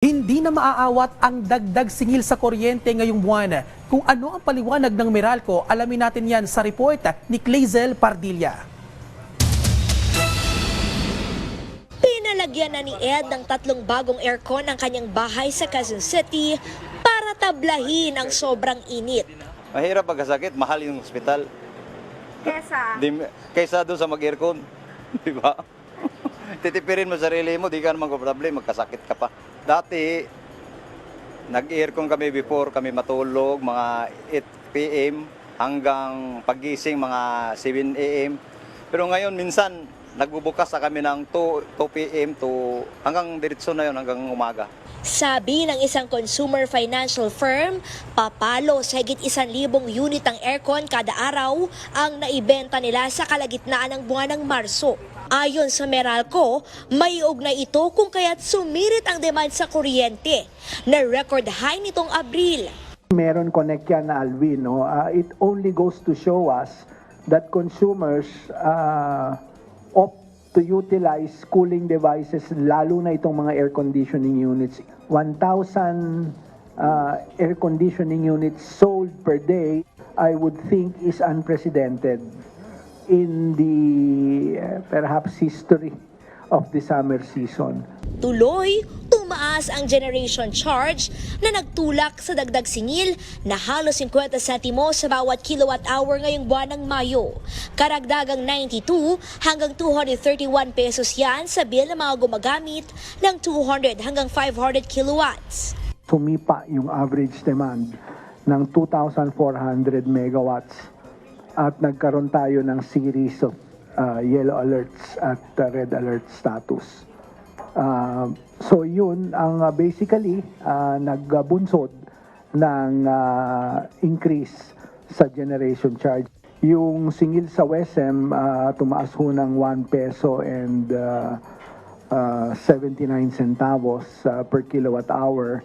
Hindi na maaawat ang dagdag singil sa kuryente ngayong buwan. Kung ano ang paliwanag ng Meralco, alamin natin yan sa report ni Clazel Pardilla. Pinalagyan na ni Ed ng tatlong bagong aircon ang kanyang bahay sa Quezon City para tablahin ang sobrang init. Mahirap pagkasakit, mahal yung ospital. Kesa, Di, kaysa doon sa mag-aircon. Di ba? Titipirin mo sarili mo, di ka naman komportable, magkasakit ka pa. Dati, nag-aircon kami before kami matulog, mga 8 p.m. hanggang pagising mga 7 a.m. Pero ngayon, minsan, nagbubukas na kami ng 2, 2 p.m. to hanggang diretso na yun, hanggang umaga. Sabi ng isang consumer financial firm, papalo sa higit isang libong unit ng aircon kada araw ang naibenta nila sa kalagitnaan ng buwan ng Marso. Ayon sa Meralco, may ugnay ito kung kaya't sumirit ang demand sa kuryente na record high nitong Abril. Meron connect yan na Alvin, no? Uh, it only goes to show us that consumers uh, opt to utilize cooling devices, lalo na itong mga air conditioning units. 1,000 uh, air conditioning units sold per day, I would think is unprecedented in the uh, perhaps history of the summer season. Tuloy, tumaas ang generation charge na nagtulak sa dagdag singil na halos 50 sentimo sa bawat kilowatt hour ngayong buwan ng Mayo. Karagdagang 92 hanggang 231 pesos yan sa bill ng mga gumagamit ng 200 hanggang 500 kilowatts. sumipa yung average demand ng 2,400 megawatts at nagkaroon tayo ng series of uh, yellow alerts at uh, red alert status. Uh, so yun ang uh, basically uh, nagbunsod ng uh, increase sa generation charge. Yung singil sa WESM uh, tumaas ho ng 1 peso and uh, uh, 79 centavos uh, per kilowatt hour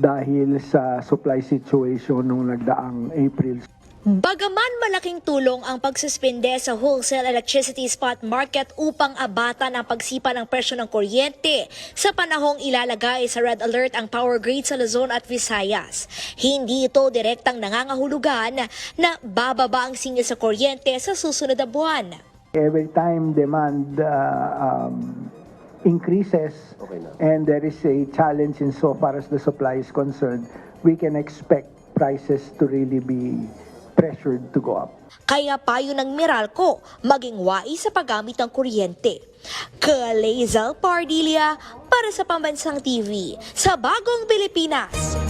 dahil sa supply situation nung nagdaang April. Bagaman malaking tulong ang pagsuspende sa wholesale electricity spot market upang abatan ang pagsipa ng presyo ng kuryente sa panahong ilalagay sa red alert ang power grid sa Luzon at Visayas. Hindi ito direktang nangangahulugan na bababa ang singil sa kuryente sa susunod na buwan. Every time demand uh, um, increases and there is a challenge in so far as the supply is concerned, we can expect prices to really be pressured to go up. Kaya payo ng Meralco maging wais sa paggamit ng kuryente. Kalezal Pardilia para sa Pambansang TV sa Bagong Pilipinas.